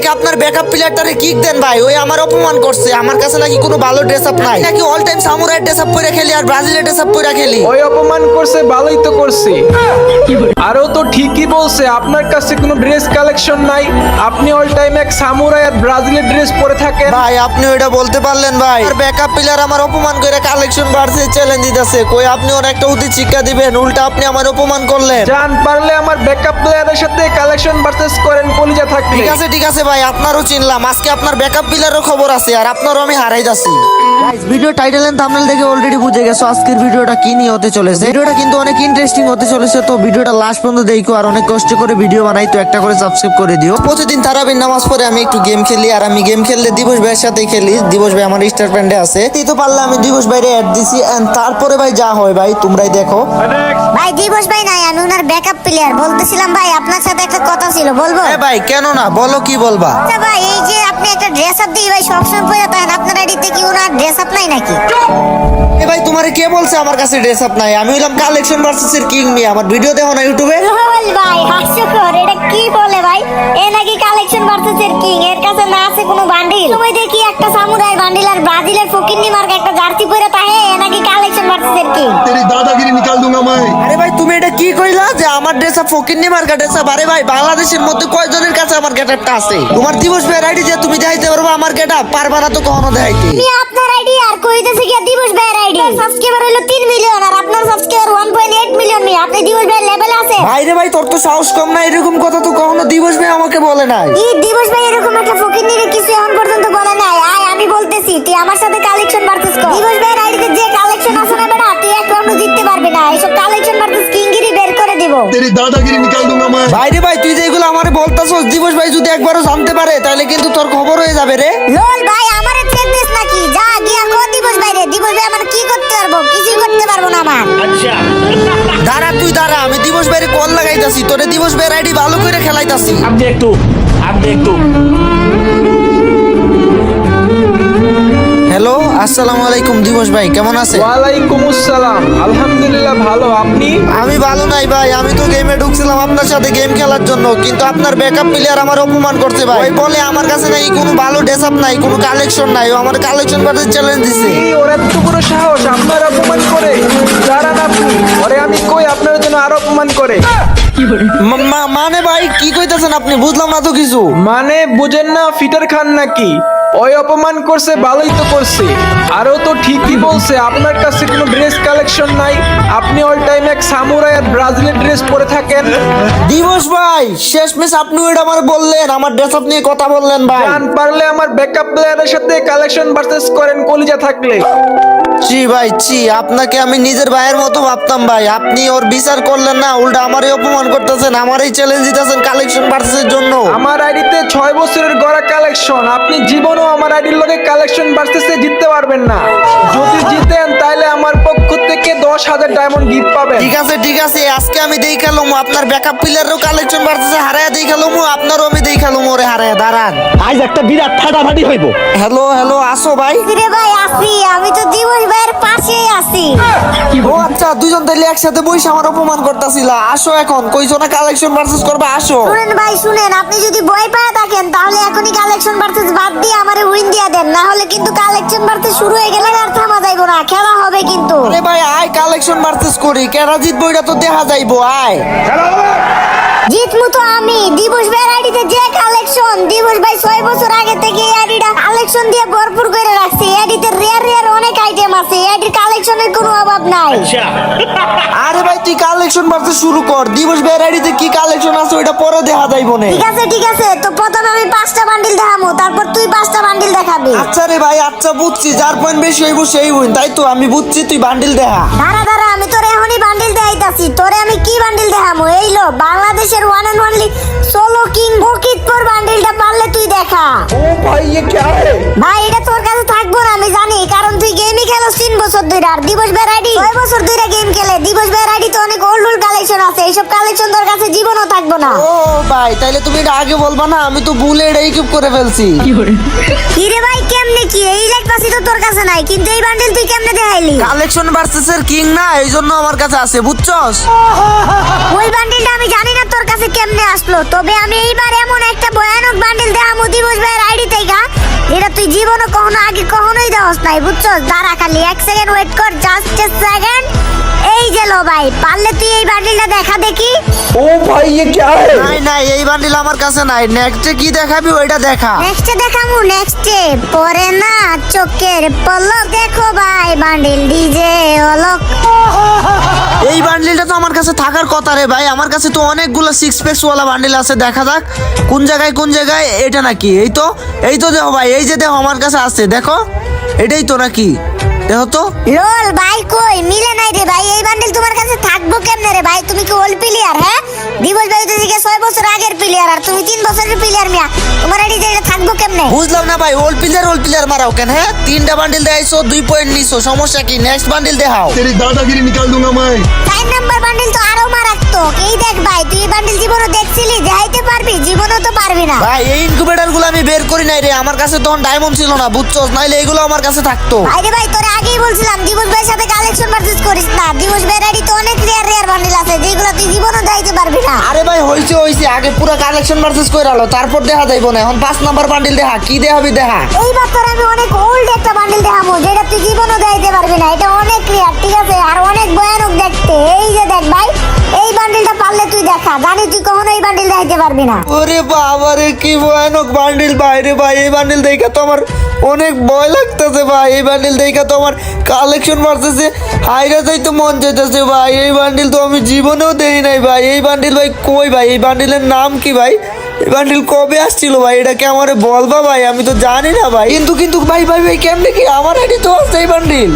থেকে আপনার backup প্লেয়ারটারে kick দেন ভাই। ওই আমার অপমান করছে। আমার কাছে নাকি কোনো ভালো ড্রেস আপ নাই নাকি all time samurai dress up পরে খেলি আর ব্রাজিলের ড্রেস আপ পরে খেলি। ওই অপমান করছে ভালোই তো করছে। আরও তো ঠিকই বলছে আপনার কাছে কোনো ড্রেস কালেকশন নাই। আপনি অল টাইম এক সামুরাই আর ব্রাজিলের ড্রেস পরে থাকেন। ভাই আপনি ওইটা বলতে পারলেন ভাই। আর ব্যাকআপ প্লেয়ার আমার অপমান করে কালেকশন বাড়ছে চ্যালেঞ্জ দিতেছে। কই আপনি ওর একটা উচিত শিক্ষা দিবেন। উল্টা আপনি আমার অপমান করলেন। জান পারলে আমার ব্যাকআপ প্লেয়ারের সাথে কালেকশন ভার্সেস করেন কলিজা থাকলে। ঠিক আছে ঠিক আছে ভাই আপনারও চিনলাম। আজকে আপনার ব্যাকআপ প্লেয়ারও খবর আছে আর আপনারও আমি হারাই যাচ্ছি। ভিডিও টাইটেল এন্ড থাম্বনেল দেখে অলরেডি বুঝে গেছো আজকের ভিডিওটা কি নিয়ে হতে চলেছে। ভিডিওটা কিন্তু অনেক ইন্টারেস্টিং হতে চলেছে তো ভিডিওটা লাস্ট পর্যন্ত দেখো আর অনেক কষ্ট করে ভিডিও বানাই তো একটা করে সাবস্ক্রাইব করে দিও। প্রতিদিন তারাবির নামাজ পড়ে আমি একটু গেম খেলি আর আমি গেম খেললে দিবস ভাইয়ের সাথে খেলি। দিবস ভাই আমার স্টার প্যান্ডে আছে। এই তো পারলে আমি দিবস ভাইরে অ্যাড দিছি এন্ড তারপরে ভাই যা হয় ভাই তোমরাই দেখো। ভাই দিবস ভাই নাই আমি ওনার ব্যাকআপ প্লেয়ার বলতেছিলাম ভাই আপনার সাথে একটা কথা ছিল বলব? এ ভাই কেন না? বলো কি বলবা? আচ্ছা ভাই এই যে আপনি একটা ড্রেস আপ দিয়ে ভাই সবসময় পরে থাকেন আপনার আইডিতে কি ওনার ড্রেস আপ নাই নাকি? এ ভাই তোমার কে বলছে আমার কাছে ড্রেস আপ নাই? আমি হইলাম কালেকশন ভার্সেস এর কিং মি আমার ভিডিও দেখো না ইউটিউবে লল ভাই হাসি কর এটা কি বলে ভাই? এ নাকি কালেকশন ভার্সেস এর কিং এর কাছে না আছে কোনো বান্ডিল তুমি দেখি একটা সামুরাই বান্ডিল আর ব্রাজিলের ফকিন্নি মার্কা একটা জার্সি পরে থাকে এ নাকি কালেকশন ভার্সেস এর কিং তেরি দাদাগিরি নিকাল দুঙ্গা মাই। আরে ভাই তুমি এটা কি কইলা যে আমার ড্রেস আপ ফকিন্নি মার্কা ড্রেস আপ আরে ভাই বাংলাদেশের মধ্যে কয়জনের কাছে আমার গেটআপটা আছে? তোমার দিবস ভাই আইডি যে তুমি আমার কেটা পারবা না তো কখনো দেখাইতে। আমি আপনার আইডি আর কইতেছি কি দিবস ভাইয়ের আইডি। সাবস্ক্রাইবার হলো 3 মিলিয়ন আর আপনার সাবস্ক্রাইবার 1.8 মিলিয়ন নি আপনি দিবস ভাইয়ের লেভেল আছে। ভাই রে ভাই তোর তো সাহস কম না এরকম কথা তো কখনো দিবস ভাই আমাকে বলে নাই। এই দিবস ভাই এরকম একটা ফকির নিয়ে কিছু এখন পর্যন্ত বলে নাই। আয় আমি বলতেছি তুই আমার সাথে কালেকশন কর দিবস ভাইয়ের আইডিতে যে কালেকশন তেরি দাদাগিরি নিকাল দুঙ্গা মা ভাই রে ভাই তুই যে এগুলো আমারে বলতাছস দিবস ভাই যদি একবারও জানতে পারে তাহলে কিন্তু তোর খবর হয়ে যাবে রে। লোল ভাই আমারে চেক দিস নাকি? যা গিয়া কো দিবস ভাই রে। দিবস ভাই আমার কি করতে পারব? কিছু করতে পারব না আমার। আচ্ছা। দাঁড়া তুই দাঁড়া। আমি দিবস ভাইরে কল লাগাইতাছি। তোরে দিবস ভাই আইডি ভালো করে খেলাইতাছি। আপনি একটু আপনি একটু। হ্যালো আসসালামু আলাইকুম দিবস ভাই কেমন আছে ওয়ালাইকুম আসসালাম। আলহামদুলিল্লাহ ভালো। আপনি? আমি ভালো নাই ভাই আমি তো গেমে ঢুকছিলাম আপনার সাথে গেম খেলার জন্য কিন্তু আপনার ব্যাকআপ প্লেয়ার আমার অপমান করছে ভাই। ওই বলে আমার কাছে নাই কোনো ভালো ড্রেস আপ নাই কোনো কালেকশন নাই ও আমার কালেকশন করতে চ্যালেঞ্জ দিছে। এই ওর এত বড় সাহস? আপনার অপমান করে? দাঁড়ান আপনি। ওরে আমি কই আপনার জন্য আরও অপমান করে? মানে ভাই কি কইতাছেন আপনি? বুঝলাম না তো কিছু। মানে বুঝেন না ফিটার খান নাকি? ওই অপমান করছে ভালোই তো করছে। আরও তো ঠিকই বলছে আপনার কাছে কোনো ড্রেস কালেকশন নাই। আপনি অল টাইম এক সামুরাই আর ব্রাজিলের ড্রেস পরে থাকেন। দিবস ভাই শেষ মেশ আপনি ওইটা আমার বললেন আমার ড্রেস আপ নিয়ে কথা বললেন ভাই। জান পারলে আমার ব্যাকআপ প্লেয়ারের সাথে কালেকশন ভার্সেস করেন কলিজা থাকলে। জি ভাই জি আপনাকে আমি নিজের ভাইয়ের মতো ভাবতাম ভাই। আপনি ওর বিচার করলেন না উল্টা আমারই অপমান করতেছেন আমার এই চ্যালেঞ্জ দিতেছেন কালেকশন ভার্সেসের জন্য। আমার আইডিতে ছয় বছরের গড়া কালেকশন আপনি জীবনও আমার আইডির লগে কালেকশন ভার্সেসে জিততে পারবেন না। যদি জিতেন তাহলে আমার পক্ষ থেকে দশ হাজার ডায়মন্ড গিফট পাবেন। ঠিক আছে ঠিক আছে আজকে আমি দেই খেলাম আপনার ব্যাকআপ প্লেয়ারও কালেকশন ভার্সেসে হারায়া দেই খেলাম আপনারও আমি দেই খেলাম ওরে হারায়া দাঁড়ান। আজ একটা বিরাট ফাটাফাটি হইব। হ্যালো হ্যালো আসো ভাই। রে ভাই আসি আমি তো আছি আচ্ছা দুজন তাইলে একসাথে বইস আমার অপমান করতেছিল। আসো এখন কইছো না কালেকশন ভার্সেস করবে আসো। শুনেন ভাই শুনেন আপনি যদি বই পায় থাকেন তাহলে এখনই কালেকশন ভার্সেস বাদ দিয়ে আমারে উইন দিয়া দেন। না হলে কিন্তু কালেকশন ভার্সেস শুরু হয়ে গেলে আর থামা যাইবো না খেলা হবে কিন্তু। আরে ভাই আয় কালেকশন ভার্সেস করি কেরা জিতবো এটা তো দেখা যাইবো আয়। জিতমু তো আমি দিবস ভ্যারাইটিতে যে কালেকশন দিবস ভাই ছয় বছর আগে থেকে এডিটা কালেকশন দিয়ে ভরপুর করে রাখছে। এডিতে রেয়ার রেয়ার অনেক আইটেম আছে। এডির কালেকশনের কোনো অভাব নাই। আচ্ছা। আরে ভাই তুই কালেকশন মারতে শুরু কর। দিবস ভ্যারাইটিতে কি কালেকশন আছে ওটা পরে দেখা যাইব না। ঠিক আছে ঠিক আছে। তো প্রথমে আমি পাঁচটা বান্ডিল দেখামু তারপর তুই পাঁচটা দেখাবি আচ্ছা রে ভাই আচ্ছা বুঝছি যার পয়েন্ট বেশি হইব সেই উইন তাই তো আমি বুঝছি তুই বান্ডিল দেখা দাঁড়া দাঁড়া আমি তোরে এখনই বান্ডিল দেখাইতাছি তোরে আমি কি বান্ডিল দেখামু এই লো বাংলাদেশের one and only solo king বকিতপুর বান্ডিলটা পারলে তুই দেখা ও ভাই ये क्या है ভাই এটা তোর কাছে থাকবো না আমি জানি কারণ তুই গেমই খেলো তিন বছর ধরে আর দিবস ভ্যারাইটি ছয় বছর আছে এইসব কালেকশন তোর কাছে জীবনও থাকব না। ও ভাই তাইলে তুমি এটা আগে বলবা না? আমি তো ভুলে এটা ইকুইপ করে ফেলছি। কি রে ভাই কেমনে কি? এই লাইট পাশে তো তোর কাছে নাই কিন্তু এই বান্ডিল তুই কেমনে দেখাইলি? কালেকশন ভার্সেসের কিং না এই জন্য আমার কাছে আছে বুঝছস? ওই বান্ডিলটা আমি জানি না তোর কাছে কেমনে আসলো তবে আমি এইবার এমন একটা ভয়ানক বান্ডিল দেখামু দিবস ভাইয়ের আইডি থেকে এটা তুই জীবনে কখনো আগে কখনোই দেওয়াস নাই বুঝছস? দাঁড়া খালি এক সেকেন্ড ওয়েট কর জাস্ট এ সেকেন্ড এই যে লো ভাই পারলে তুই এই বান্ডিলটা দেখা দেখি ও ভাই ये क्या है নাই নাই এই বান্ডিল আমার কাছে নাই নেক্সটে কি দেখাবি ওইটা দেখা নেক্সটে দেখামু নেক্সটে পরে না চোখের পলক দেখো ভাই বান্ডিল ডিজে অলক এই বান্ডিলটা তো আমার কাছে থাকার কথা রে ভাই আমার কাছে তো অনেকগুলো সিক্স প্যাক্স ওয়ালা বান্ডিল আছে দেখা যাক কোন জায়গায় কোন জায়গায় এটা নাকি এই তো এই তো দেখো ভাই এই যে দেখো আমার কাছে আছে দেখো এটাই তো নাকি দেহ লোল ভাই কই? মিলে নাই রে ভাই। এই বান্ডেল তোমার কাছে থাকব কেমনে রে ভাই? তুমি কি ওল প্লেয়ার হ্যাঁ? দিবস ভাই বছর আগের প্লেয়ার আর তুমি বছরের প্লেয়ার মিয়া। তোমার এডি থাকব কেমনে? বুঝলাম না ভাই ওল প্লেয়ার ওল প্লেয়ার মারাও কেন হ্যাঁ? তিনটা বান্ডেল পয়েন্ট নিছো সমস্যা কি? নেক্সট বান্ডেল দেখাও। তেরি দাদাগিরি নিকাল দুঙ্গা মাই। নাম্বার বান্ডেল তো আরও মারাত্মক। এই দেখ ভাই তুই বান্ডেল জীবনও দেখছিলি যাইতে পারবি জীবনও তো পারবি না। ভাই এই ইনকিউবেটরগুলো আমি বের করি নাই রে আমার কাছে তখন ডায়মন্ড ছিল না বুঝছস? নাইলে এগুলো আমার কাছে থাকতো। আরে ভাই তোরা বলছিলাম দিবস ভাইয়ের সাথে কালেকশন পারচেজ করিস না। দিবস ভাইয়ের তো অনেক রেয়ার রেয়ার বান্ডিল আছে যেগুলো তুই জীবনও যাইতে পারবি না। আরে ভাই হইছে হইছে। আগে পুরো কালেকশন পারচেজ করে আলো তারপর দেখা যাইব না। এখন পাঁচ নাম্বার বান্ডিল দেখা কি দেখাবি দেখা? এইবার তোর আমি অনেক ওল্ড একটা বান্ডিল দেখাবো যেটা তুই জীবনও যাইতে পারবি না। এটা দেখা, জানি তুই কখনো এই বান্ডিল দেখাইতে পারবি না। ওরে বাবা রে কি ভয়ানক বান্ডিল ভাই রে ভাই, এই বান্ডিল দেখে তো আমার অনেক ভয় লাগতেছে ভাই, এই বান্ডিল দেখে তো আমার কালেকশন মারতেছে হাইরা যাইতে মন যেতেছে ভাই, এই বান্ডিল তো আমি জীবনেও দেই নাই ভাই, এই বান্ডিল ভাই কই ভাই, এই বান্ডিলের নাম কি ভাই? বান্ডিল কবে আসছিল ভাই? এটা কি আমারে বলবা ভাই? আমি তো জানি না ভাই। কিন্তু কিন্তু ভাই ভাই ভাই কেমনে কি আমার আইডি তো আছে এই বান্ডিল?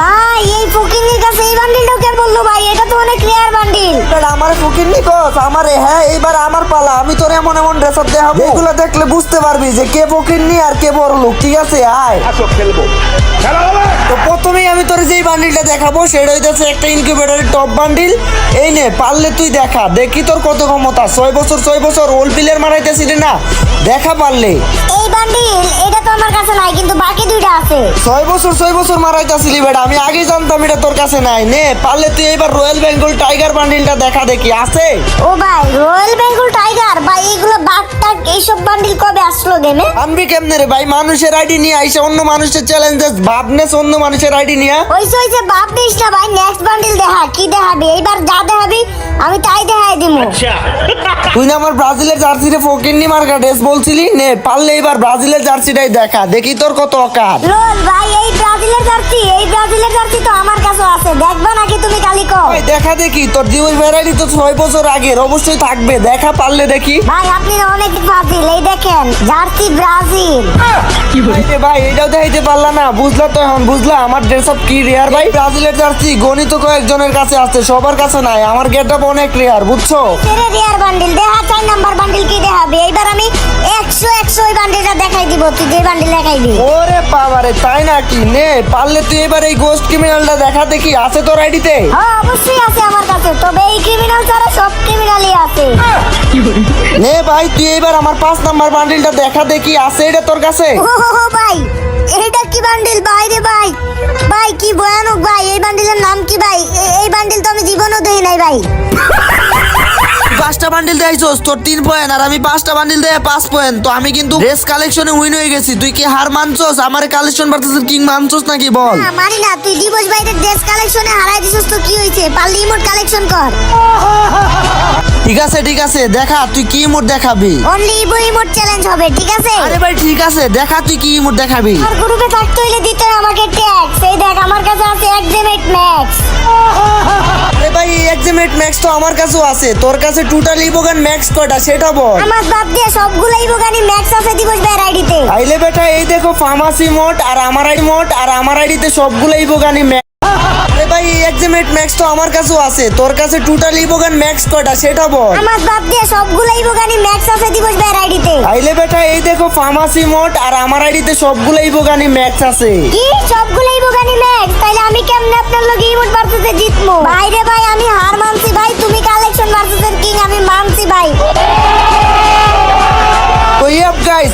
ভাই এই ফকিংয়ের কাছে এই বান্ডিলটাও কে বলল ভাই? এটা তো অনেক রেয়ার বান্ডিল। এবার আমার ফকির নিকস আমারে হ্যাঁ এইবার আমার পালা। আমি তোর এমন এমন ড্রেস আপ দেখাবো। এগুলো দেখলে বুঝতে পারবি যে কে ফকির নি আর কে বড় লোক ঠিক আছে? আয়। আসো খেলব। খেলা হবে? তো প্রথমেই আমি তোর যেই বান্ডিলটা দেখাবো সেটা হইতেছে একটা ইনকিউবেটরের টপ বান্ডিল। এই নে পারলে তুই দেখা। দেখি তোর কত ক্ষমতা। ছয় বছর ছয় বছর ওল্ড প্লেয়ার মারাইতেছিলি না দেখা পারলে। এই বান্ডিল এটা তো আমার কাছে নাই কিন্তু বাকি দুইটা আছে। ছয় বছর ছয় বছর মারাইতেছিলি বেটা আমি আগে জানতাম এটা তোর কাছে নাই। নে পারলে তুই এবার রয়্যাল বেঙ্গল টাইগার বান্ডিলটা দেখা দেখি আছে? ও ভাই রয়্যাল বেঙ্গল টাইগার ভাই এইগুলো বাঘ টাক এইসব বান্ডিল কবে আসলো গেমে? আনবি কেমনে রে ভাই মানুষের আইডি নিয়ে আইসে অন্য মানুষের চ্যালেঞ্জেস ভাবনেস অন্য মানুষের আইডি নিয়ে ওইসে ওইসে বাপ দিস না ভাই নেক্সট বান্ডিল দেখা কি দেখাবি? এইবার যা দেখাবি আমি তাই দেখাই দিমু। আচ্ছা। তুই না আমার ব্রাজিলের জার্সিতে ফকিন্নি মার্কা ড্রেস বলছিলি? নে, পারলে এবার ব্রাজিলের জার্সিটাই দেখা, দেখি তোর কত অকাত ভাই, এই ব্রাজিলের জার্সি, এই ব্রাজিলের জার্সি তো আমার আছে দেখবা নাকি তুমি কালি কও? ভাই দেখা দেখি তোর দিবস ভ্যারাইটি তো ছয় বছর আগের অবশ্যই থাকবে দেখা পারলে দেখি। ভাই আপনি না অনেক ফাজিল এই দেখেন জার্সি ব্রাজিল। ভাই ভাই এটাও দেখাইতে পারলা না বুঝলা তো এখন বুঝলা আমার ড্রেস আপ কি রেয়ার ভাই ব্রাজিলের জার্সি গণিত কয়েকজনের কাছে আছে সবার কাছে নাই আমার গেট আপ অনেক রেয়ার বুঝছ? তেরে রিয়ার বান্ডিল দেখা চার নাম্বার বান্ডিল কি দেখাবি? এইবার আমি একশো একশো ওই বান্ডিলটা দেখাই দিব তুই যে বান্ডিল দেখাইবি। ওরে বাবারে তাই নাকি? নে পারলে তুই এবার এই গোস্ট ক্রিমিনালটা দেখা দেখি আছে তোর আইডিতে? হ্যাঁ অবশ্যই আছে আমার কাছে। তবে এই ক্রিমিনাল ছাড়া সব ক্রিমিনালই আছে। নে ভাই তুই এবার আমার পাঁচ নাম্বার বান্ডিলটা দেখা দেখি আছে এটা তোর কাছে? ও হো হো ভাই এটা কি বান্ডিল ভাই রে ভাই ভাই কি ভয়ানক ভাই এই বান্ডিলের নাম কি ভাই? এই বান্ডিল তো আমি জীবনও দেই নাই ভাই। পাঁচটা বান্ডিল দেখাইছস তোর তিন পয়েন্ট আর আমি পাঁচটা বান্ডিল দেয় পাঁচ পয়েন্ট তো আমি কিন্তু ড্রেস কালেকশনে উইন হয়ে গেছি। তুই কি হার মানছস? আমার কালেকশন ভার্সেস কিং মানছস নাকি বল? মানি না তুই দিবস ভাইয়ের ড্রেস কালেকশনে হারাই দিছিস তো কি হইছে পারলি ইমোট কালেকশন কর। ঠিক আছে ঠিক আছে দেখা তুই কি ইমোট দেখাবি? অনলি ইবো ইমোট চ্যালেঞ্জ হবে ঠিক আছে? আরে ভাই ঠিক আছে দেখা তুই কি ইমোট দেখাবি? আর গ্রুপে থাকতে হইলে দিতে আমাকে ট্যাক্স এই দেখ আমার কাছে আছে ভাই ম্যাক্স তো আমার কাছেও আছে। তোর কাছে টোটাল ইবোগান ম্যাক্স কয়টা সেটা বল। আমার বাপ দিয়ে সবগুলো ইবোগানি ম্যাক্স আছে দিবস আইডিতে তাইলে বেটা এই দেখো ফার্মাসি মোড আর আমার আইডি মোড আর আমার আইডিতে সবগুলো ইবোগানি ম্যাক্স ভাই এক্সামেট ম্যাক্স তো আমার কাছেও আছে। তোর কাছে টোটাল ইবোগান ম্যাক্স কয়টা সেটা বল। আমার বাদ দিয়ে সবগুলো ইবোগানি ম্যাক্স আছে দিবস ভাইয়ের আইডিতে। তাইলে বেটা এই দেখো ফার্মাসি মোড আর আমার আইডিতে সবগুলো ইবোগানি ম্যাক্স আছে। কি? সবগুলো ইবোগানি ম্যাক্স তাইলে আমি কেমনে আপনার লগে ইমোট ভার্সেসে জিতবো ভাই রে ভাই আমি হার মানছি ভাই তুমি কালেকশন ভার্সেসের কিং আমি মানছি ভাই। তো ইয়াপ গাইস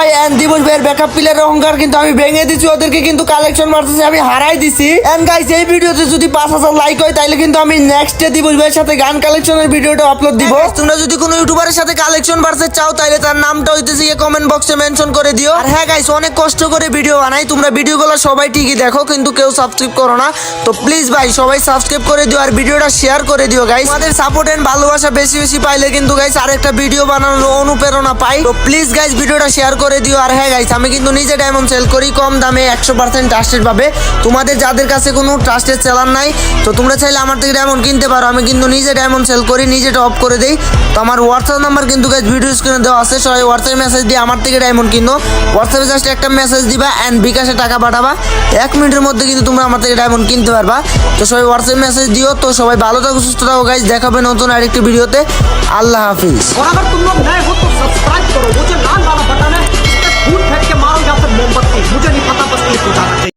ভাই এন্ড দিবস ভাইয়ের ব্যাকআপ প্লেয়ারের অহংকার কিন্তু আমি ভেঙে দিছি, ওদেরকে কিন্তু কালেকশন মারতেছে, আমি হারাই দিছি। এন্ড গাইস এই ভিডিওতে যদি পাঁচ হাজার লাইক হয় তাহলে কিন্তু আমি নেক্সট ডে দিবস ভাইয়ের সাথে গান কালেকশনের ভিডিওটা আপলোড দিব। তোমরা যদি কোনো ইউটিউবারের সাথে কালেকশন বাড়তে চাও তাহলে তার নামটা হইতেছে গিয়ে কমেন্ট বক্সে মেনশন করে দিও। আর হ্যাঁ গাইস অনেক কষ্ট করে ভিডিও বানাই। তোমরা ভিডিওগুলো সবাই ঠিকই দেখো, কিন্তু কেউ সাবস্ক্রাইব করো না। তো প্লিজ ভাই, সবাই সাবস্ক্রাইব করে দিও আর ভিডিওটা শেয়ার করে দিও গাইস আমাদের সাপোর্ট এন্ড ভালোবাসা বেশি বেশি পাইলে কিন্তু গাইস আরেকটা ভিডিও বানানোর অনুপ্রেরণা পাই। তো প্লিজ গাইস ভিডিওটা শেয়ার করে দিও আর হ্যাঁ গাইস আমি কিন্তু নিজে ডায়মন্ড সেল করি কম দামে একশো পার্সেন্ট ট্রাস্টেড পাবে তোমাদের যাদের কাছে কোনো ট্রাস্টেড সেলার নাই তো তোমরা চাইলে আমার থেকে ডায়মন্ড কিনতে পারো আমি কিন্তু নিজে ডায়মন্ড সেল করি নিজে টপ করে দেই তো আমার হোয়াটসঅ্যাপ নাম্বার কিন্তু গাইস ভিডিও স্ক্রিনে দেওয়া আছে সবাই হোয়াটসঅ্যাপ মেসেজ দিয়ে আমার থেকে ডায়মন্ড কিনো হোয়াটসঅ্যাপে জাস্ট একটা মেসেজ দিবা অ্যান্ড বিকাশে টাকা পাঠাবা এক মিনিটের মধ্যে কিন্তু তোমরা আমার থেকে ডায়মন্ড কিনতে পারবা তো সবাই হোয়াটসঅ্যাপ মেসেজ দিও তো সবাই ভালো থাকো সুস্থ থাকো গাইস দেখাবে নতুন আরেকটি ভিডিওতে আল্লাহ হাফিজ और अगर तुम लोग नए हो तो सब्सक्राइब करो वो जो लाल वाला बटन है Thank you.